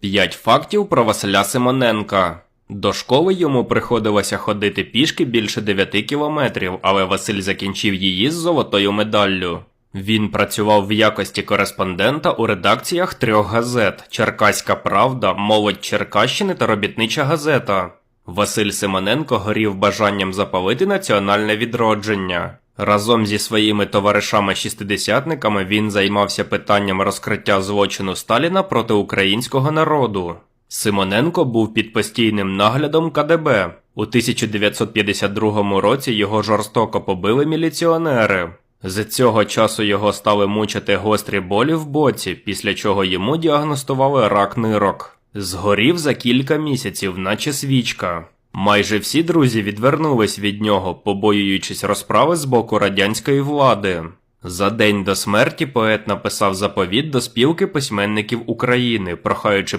П'ять фактів про Василя Симоненка. До школи йому приходилося ходити пішки більше 9 кілометрів, але Василь закінчив її з золотою медаллю. Він працював в якості кореспондента у редакціях трьох газет: Черкаська Правда, Молодь Черкащини та Робітнича газета. Василь Симоненко горів бажанням запалити національне відродження. Разом зі своїми товаришами-шістидесятниками він займався питанням розкриття злочину Сталіна проти українського народу. Симоненко був під постійним наглядом КДБ. У 1952 році його жорстоко побили міліціонери. З цього часу його стали мучити гострі болі в боці, після чого йому діагностували рак нирок. Згорів за кілька місяців, наче свічка. Майже всі друзі відвернулись від нього, побоюючись розправи з боку радянської влади. За день до смерті поет написав заповіт до спілки письменників України, прохаючи